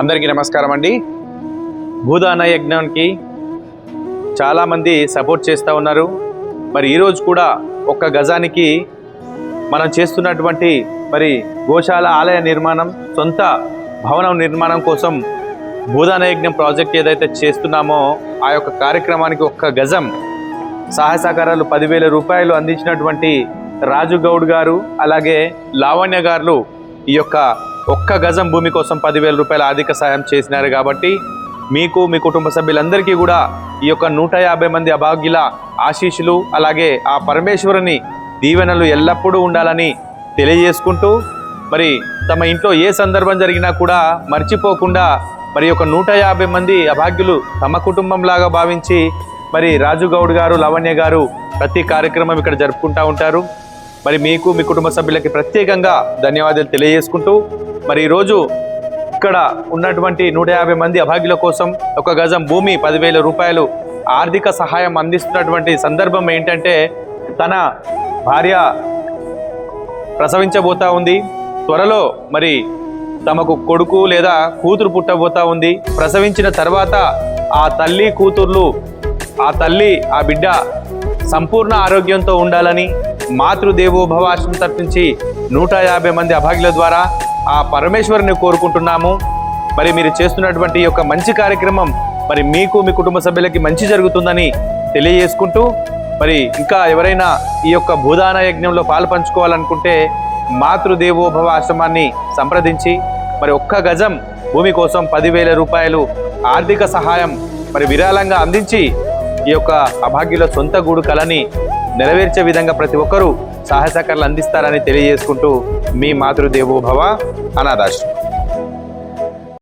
అందరికీ నమస్కారం అండి. భూదాన యజ్ఞానికి చాలామంది సపోర్ట్ చేస్తూ ఉన్నారు. మరి ఈరోజు కూడా ఒక్క గజానికి మనం చేస్తున్నటువంటి మరి గోశాల ఆలయ నిర్మాణం సొంత భవనం నిర్మాణం కోసం భూదాన యజ్ఞం ప్రాజెక్ట్ ఏదైతే చేస్తున్నామో ఆ యొక్క కార్యక్రమానికి ఒక్క గజం సహాయ సహకారాలు పదివేల రూపాయలు అందించినటువంటి రాజు గౌడ్ గారు అలాగే లావణ్య గారు ఈ యొక్క ఒక్క గజం భూమి కోసం పదివేల రూపాయల ఆర్థిక సాయం చేసినారు కాబట్టి మీకు మీ కుటుంబ సభ్యులందరికీ కూడా ఈ యొక్క నూట యాభై మంది అభాగ్యుల ఆశీస్సులు అలాగే ఆ పరమేశ్వరుని దీవెనలు ఎల్లప్పుడూ ఉండాలని తెలియజేసుకుంటూ మరి తమ ఇంట్లో ఏ సందర్భం జరిగినా కూడా మర్చిపోకుండా మరి ఒక నూట యాభై మంది అభాగ్యులు తమ కుటుంబంలాగా భావించి మరి రాజు గౌడ్ గారు లవణ్య గారు ప్రతి కార్యక్రమం ఇక్కడ జరుపుకుంటూ ఉంటారు. మరి మీకు మీ కుటుంబ సభ్యులకి ప్రత్యేకంగా ధన్యవాదాలు తెలియజేసుకుంటూ మరి ఈరోజు ఇక్కడ ఉన్నటువంటి నూట యాభై మంది అభాగ్యుల కోసం ఒక గజం భూమి పదివేల రూపాయలు ఆర్థిక సహాయం అందిస్తున్నటువంటి సందర్భం ఏంటంటే తన భార్య ప్రసవించబోతా ఉంది. త్వరలో మరి తమకు కొడుకు లేదా కూతురు పుట్టబోతా ఉంది. ప్రసవించిన తర్వాత ఆ తల్లి కూతుర్లు ఆ తల్లి ఆ బిడ్డ సంపూర్ణ ఆరోగ్యంతో ఉండాలని మాతృదేవోభవ తప్పించి నూట యాభై మంది అభాగ్యుల ద్వారా ఆ పరమేశ్వరుని కోరుకుంటున్నాము. మరి మీరు చేస్తున్నటువంటి ఈ యొక్క మంచి కార్యక్రమం మరి మీకు మీ కుటుంబ సభ్యులకి మంచి జరుగుతుందని తెలియజేసుకుంటూ మరి ఇంకా ఎవరైనా ఈ యొక్క భూదాన యజ్ఞంలో పాలు పంచుకోవాలనుకుంటే మాతృదేవోభవ ఆశ్రమాన్ని సంప్రదించి మరి ఒక్క గజం భూమి కోసం పదివేల రూపాయలు ఆర్థిక సహాయం మరి విరాళంగా అందించి ఈ యొక్క అభాగ్యుల సొంత గూడు కళని నెరవేర్చే విధంగా ప్రతి ఒక్కరూ సహాయ సహకారాలు అందిస్తారని తెలియజేసుకుంటూ మీ మాతృదేవోభవ అనాథాశ్రమం.